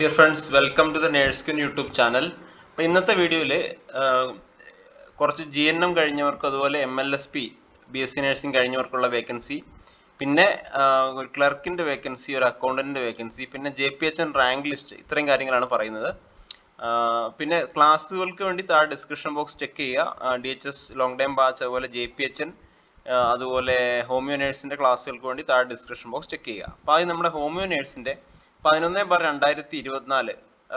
Dear friends welcome to the Nurskin YouTube channel അപ്പോൾ ഇന്നത്തെ വീഡിയോയിൽ കുറച്ച് ജി എൻ എം കഴിഞ്ഞവർക്ക് അതുപോലെ M L S P B S C nursing കഴിഞ്ഞവർക്കുള്ള vacancy പിന്നെ ഒരു ക്ലർക്കിന്റെ വേക്കൻസി ഒരു അക്കൗണ്ടന്റിന്റെ വേക്കൻസി പിന്നെ J P H N rank list ഇത്രയും കാര്യങ്ങളാണ് പറയുന്നത്. പിന്നെ ക്ലാസ്സുകൾക്ക് വേണ്ടി താഴെ ഡിസ്ക്രിപ്ഷൻ ബോക്സ് ചെക്ക് ചെയ്യുക. D H S long time batch അതുപോലെ ജെ പി എച്ച് എൻ അതുപോലെ ഹോമിയോ നേഴ്സിന്റെ ക്ലാസ്സുകൾക്ക് വേണ്ടി താഴെ ഡിസ്ക്രിപ്ഷൻ ബോക്സ് ചെക്ക് ചെയ്യുക. അപ്പോൾ ആദ്യം നമ്മുടെ ഹോമിയോ നേഴ്സിന്റെ പതിനൊന്ന് ബാർ രണ്ടായിരത്തി ഇരുപത്തിനാല്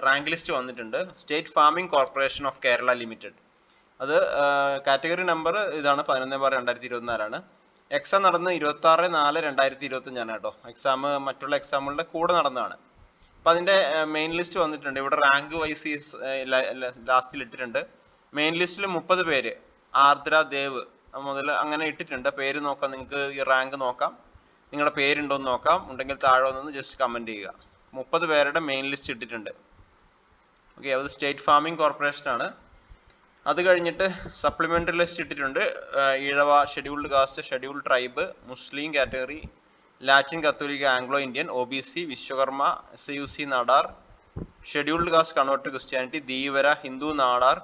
റാങ്ക് ലിസ്റ്റ് വന്നിട്ടുണ്ട്. State farming corporation of Kerala limited. അത് കാറ്റഗറി നമ്പർ ഇതാണ് പതിനൊന്ന് ബാർ രണ്ടായിരത്തി ഇരുപത്തിനാലാണ് എക്സാം നടന്ന് ഇരുപത്തി ആറ് നാല് രണ്ടായിരത്തി ഇരുപത്തഞ്ചാണ് കേട്ടോ. എക്സാം മറ്റുള്ള എക്സാമുകളുടെ കൂടെ നടന്നതാണ്. അപ്പം അതിന്റെ മെയിൻ ലിസ്റ്റ് വന്നിട്ടുണ്ട്. ഇവിടെ റാങ്ക് വൈസ് ലാസ്റ്റിൽ ഇട്ടിട്ടുണ്ട്. മെയിൻ ലിസ്റ്റിൽ മുപ്പത് പേര് ആർദ്ര ദേവ് മുതൽ അങ്ങനെ ഇട്ടിട്ടുണ്ട്. പേര് നോക്കാം. നിങ്ങൾക്ക് ഈ റാങ്ക് നോക്കാം. നിങ്ങളുടെ പേരുണ്ടോ എന്ന് നോക്കാം. ഉണ്ടെങ്കിൽ താഴെ വന്നൊന്ന് ജസ്റ്റ് കമന്റ് ചെയ്യുക. മുപ്പത് പേരുടെ മെയിൻ ലിസ്റ്റ് ഇട്ടിട്ടുണ്ട്. ഓക്കെ അത് സ്റ്റേറ്റ് ഫാമിംഗ് കോർപ്പറേഷൻ ആണ്. അത് കഴിഞ്ഞിട്ട് സപ്ലിമെന്ററി ലിസ്റ്റ് ഇട്ടിട്ടുണ്ട്. Ezhava scheduled caste scheduled tribe Muslim category Latin കത്തോലിക്ക Anglo Indian O B C Vishwakarma S U C Nadar scheduled caste convert Christianity Dheevara Hindu Nadar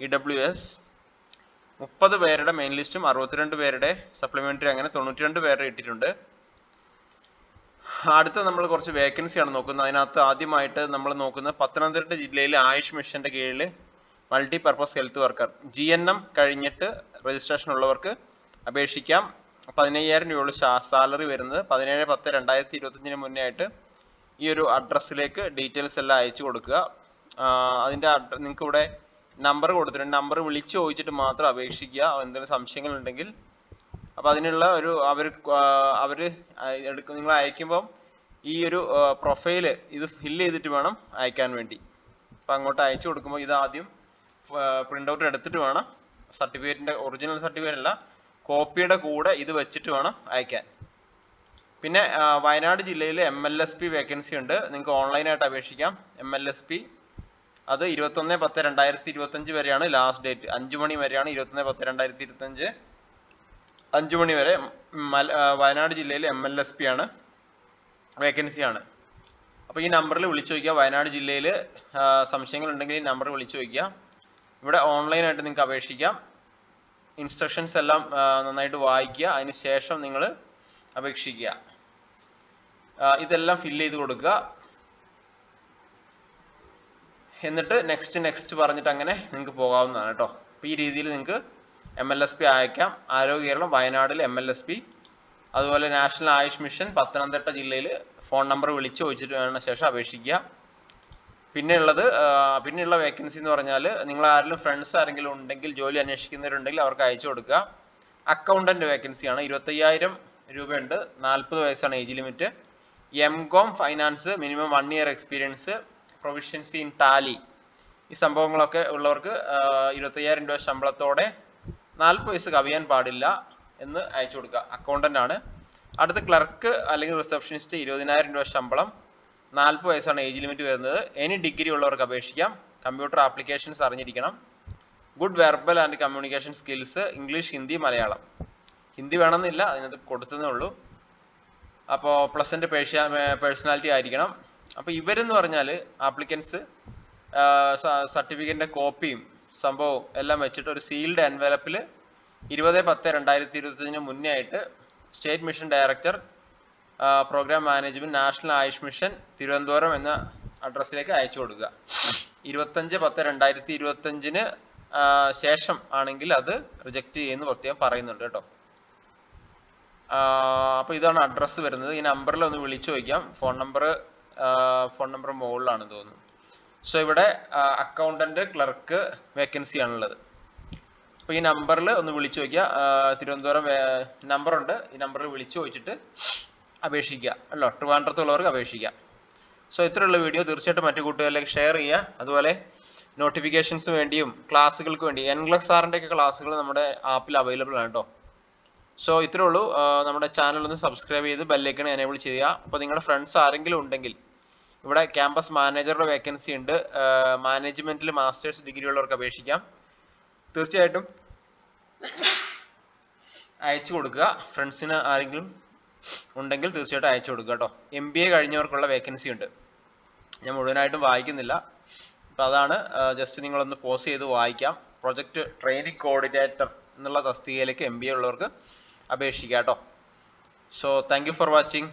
E W S മുപ്പത് പേരുടെ main ലിസ്റ്റും അറുപത്തിരണ്ട് പേരുടെ supplementary അങ്ങനെ തൊണ്ണൂറ്റിരണ്ട് പേരുടെ ഇട്ടിട്ടുണ്ട്. അടുത്ത നമ്മൾ കുറച്ച് വേക്കൻസിയാണ് നോക്കുന്നത്. അതിനകത്ത് ആദ്യമായിട്ട് നമ്മൾ നോക്കുന്നത് പത്തനംതിട്ട ജില്ലയിൽ ആയുഷ് മിഷന്റെ കീഴിൽ multi purpose health worker G N M കഴിഞ്ഞിട്ട് രജിസ്ട്രേഷൻ ഉള്ളവർക്ക് അപേക്ഷിക്കാം. പതിനയ്യായിരം രൂപയുള്ള സാലറി വരുന്നത് പതിനേഴ് പത്ത് രണ്ടായിരത്തി ഇരുപത്തഞ്ചിന് മുന്നേ ആയിട്ട് ഈ ഒരു അഡ്രസ്സിലേക്ക് ഡീറ്റെയിൽസ് എല്ലാം അയച്ചു കൊടുക്കുക. അതിന്റെ അഡ്ര നിങ്ങൾക്ക് ഇവിടെ നമ്പർ കൊടുത്തിട്ടുണ്ട്. നമ്പർ വിളിച്ചു ചോദിച്ചിട്ട് മാത്രം അപേക്ഷിക്കുക. എന്തെങ്കിലും സംശയങ്ങൾ ഉണ്ടെങ്കിൽ അപ്പോൾ അതിനുള്ള ഒരു അവർ അവർ എടുക്കും നിങ്ങൾ അയക്കുമ്പം ഈ ഒരു പ്രൊഫൈൽ ഇത് ഫില്ല് ചെയ്തിട്ട് വേണം അയക്കാൻ വേണ്ടി. അപ്പോൾ അങ്ങോട്ട് അയച്ചു കൊടുക്കുമ്പോൾ ഇത് ആദ്യം പ്രിന്റ് ഔട്ട് എടുത്തിട്ട് വേണം. സർട്ടിഫിക്കറ്റിന്റെ ഒറിജിനൽ സർട്ടിഫിക്കറ്റ് അല്ല കോപ്പിയുടെ കൂടെ ഇത് വെച്ചിട്ട് വേണം അയക്കാൻ. പിന്നെ വയനാട് ജില്ലയിൽ M L S P vacancy ഉണ്ട്. നിങ്ങൾക്ക് ഓൺലൈനായിട്ട് അപേക്ഷിക്കാം. എം എൽ എസ് പി അത് ഇരുപത്തൊന്ന് പത്ത് രണ്ടായിരത്തി ഇരുപത്തഞ്ച് വരെയാണ് ലാസ്റ്റ് ഡേറ്റ് അഞ്ച് മണി വരെയാണ് ഇരുപത്തൊന്ന് പത്ത് രണ്ടായിരത്തി ഇരുപത്തഞ്ച്. അഞ്ച് മണി വരെ വയനാട് ജില്ലയിൽ എം എൽ എസ് പി ആണ്. വേക്കൻസി ആണ്. അപ്പോൾ ഈ നമ്പറിൽ വിളിച്ചു ചോദിക്കുക. വയനാട് ജില്ലയിൽ സംശയങ്ങൾ ഉണ്ടെങ്കിൽ ഈ നമ്പർ വിളിച്ചു ചോദിക്കുക. ഇവിടെ ഓൺലൈനായിട്ട് നിങ്ങൾക്ക് അപേക്ഷിക്കാം. ഇൻസ്ട്രക്ഷൻസ് എല്ലാം നന്നായിട്ട് വായിക്കുക. അതിന് ശേഷം നിങ്ങൾ അപേക്ഷിക്കുക. ഇതെല്ലാം ഫില്ല് ചെയ്ത് കൊടുക്കുക. എന്നിട്ട് നെക്സ്റ്റ് നെക്സ്റ്റ് പറഞ്ഞിട്ട് അങ്ങനെ നിങ്ങൾക്ക് പോകാവുന്നതാണ് കേട്ടോ. അപ്പോൾ ഈ രീതിയിൽ നിങ്ങൾക്ക് എം എൽ എസ് പി അയക്കാം. ആരോഗ്യ കേരളം വയനാടിൽ എം എൽ എസ് പി അതുപോലെ നാഷണൽ ആയുഷ് മിഷൻ പത്തനംതിട്ട ജില്ലയിൽ ഫോൺ നമ്പർ വിളിച്ച് ചോദിച്ചിട്ട് വേണം ശേഷം അപേക്ഷിക്കുക. പിന്നെയുള്ളത് പിന്നെയുള്ള വേക്കൻസി എന്ന് പറഞ്ഞാൽ നിങ്ങൾ ആരെങ്കിലും ഫ്രണ്ട്സ് ആരെങ്കിലും ഉണ്ടെങ്കിൽ ജോലി അന്വേഷിക്കുന്നവരുണ്ടെങ്കിൽ അവർക്ക് അയച്ചു കൊടുക്കുക. അക്കൗണ്ടന്റ് വേക്കൻസിയാണ് ഇരുപത്തയ്യായിരം രൂപയുണ്ട്. നാൽപ്പത് വയസ്സാണ് age limit. M com finance minimum one year experience proficiency in Tally ഈ സംഭവങ്ങളൊക്കെ ഉള്ളവർക്ക് ഇരുപത്തയ്യായിരം രൂപ ശമ്പളത്തോടെ നാൽപ്പത് വയസ്സ് കവിയാൻ പാടില്ല എന്ന് അയച്ചു കൊടുക്കുക. അക്കൗണ്ടന്റ് ആണ്. അടുത്ത ക്ലർക്ക് അല്ലെങ്കിൽ റിസപ്ഷനിസ്റ്റ് ഇരുപതിനായിരം രൂപ ശമ്പളം. നാൽപ്പത് വയസ്സാണ് ഏജ് ലിമിറ്റ് വരുന്നത്. എനി ഡിഗ്രി ഉള്ളവർക്ക് അപേക്ഷിക്കാം. കമ്പ്യൂട്ടർ ആപ്ലിക്കേഷൻസ് അറിഞ്ഞിരിക്കണം. Good verbal and communication skills English Hindi Malayalam Hindi വേണമെന്നില്ല അതിനകത്ത് കൊടുത്തതേ ഉള്ളൂ. അപ്പോൾ പ്ലസന്റ് പേഴ്സ്യ പേഴ്സണാലിറ്റി ആയിരിക്കണം. അപ്പോൾ ഇവരെന്ന് പറഞ്ഞാൽ ആപ്ലിക്കൻസ് സർട്ടിഫിക്കറ്റിന്റെ കോപ്പിയും സംഭവവും എല്ലാം വെച്ചിട്ട് ഒരു സീൽഡ് എൻവലപ്പിൽ ഇരുപത് പത്ത് രണ്ടായിരത്തി ഇരുപത്തഞ്ചിന് മുന്നേ ആയിട്ട് state mission director program management national Ayush mission Thiruvananthapuram എന്ന അഡ്രസ്സിലേക്ക് അയച്ചു കൊടുക്കുക. ഇരുപത്തഞ്ച് പത്ത് രണ്ടായിരത്തി ഇരുപത്തഞ്ചിന് ശേഷം ആണെങ്കിൽ അത് റിജക്റ്റ് ചെയ്യുന്നു പ്രത്യേകം പറയുന്നുണ്ട് കേട്ടോ. അപ്പോൾ ഇതാണ് അഡ്രസ്സ് വരുന്നത്. ഈ നമ്പറിൽ ഒന്ന് വിളിച്ചു ചോദിക്കാം. ഫോൺ നമ്പർ ഫോൺ നമ്പർ മുകളിലാണ് തോന്നുന്നു. സോ ഇവിടെ അക്കൗണ്ടന്റ് ക്ലർക്ക് വേക്കൻസി ആണുള്ളത്. അപ്പോൾ ഈ നമ്പറിൽ ഒന്ന് വിളിച്ചു ചോദിക്കുക ആ, തിരുവനന്തപുരം നമ്പറുണ്ട് ഈ നമ്പറിൽ വിളിച്ചു ചോദിച്ചിട്ട് അപേക്ഷിക്കുക. അല്ലോ ട്രിവാൻഡ്രത്തുള്ളവർക്ക് അപേക്ഷിക്കുക. സോ ഇത്രയുള്ള വീഡിയോ തീർച്ചയായിട്ടും മറ്റു കൂട്ടുകാരിലേക്ക് ഷെയർ ചെയ്യുക. അതുപോലെ നോട്ടിഫിക്കേഷൻസ് വേണ്ടിയും ക്ലാസ്സുകൾക്ക് വേണ്ടി എൻ ക്ലസ് സാറിന്റെ ഒക്കെ ക്ലാസ്സുകൾ നമ്മുടെ ആപ്പിൽ അവൈലബിൾ ആണ് കേട്ടോ സോ ഇത്രേ ഉള്ളൂ. നമ്മുടെ ചാനൽ ഒന്ന് സബ്സ്ക്രൈബ് ചെയ്ത് ബെല്ലൈക്കൺ എനേബിൾ ചെയ്യുക. അപ്പോൾ നിങ്ങളുടെ ഫ്രണ്ട്സ് ആരെങ്കിലും ഉണ്ടെങ്കിൽ ഇവിടെ ക്യാമ്പസ് മാനേജറുടെ വേക്കൻസി ഉണ്ട്. മാനേജ്മെന്റിൽ മാസ്റ്റേഴ്സ് ഡിഗ്രി ഉള്ളവർക്ക് അപേക്ഷിക്കാം. തീർച്ചയായിട്ടും അയച്ചു കൊടുക്കുക. ഫ്രണ്ട്സിന് ആരെങ്കിലും ഉണ്ടെങ്കിൽ തീർച്ചയായിട്ടും അയച്ചു കൊടുക്കുക കേട്ടോ. എം ബി എ കഴിഞ്ഞവർക്കുള്ള വേക്കൻസി ഉണ്ട്. ഞാൻ മുഴുവനായിട്ടും വായിക്കുന്നില്ല. അപ്പം അതാണ് ജസ്റ്റ് നിങ്ങളൊന്ന് പോസ് ചെയ്ത് വായിക്കാം. പ്രൊജക്റ്റ് ട്രെയിനിങ് കോർഡിനേറ്റർ എന്നുള്ള തസ്തികയിലേക്ക് എം ബി എ ഉള്ളവർക്ക് അപേക്ഷിക്കാം കേട്ടോ. So thank you for watching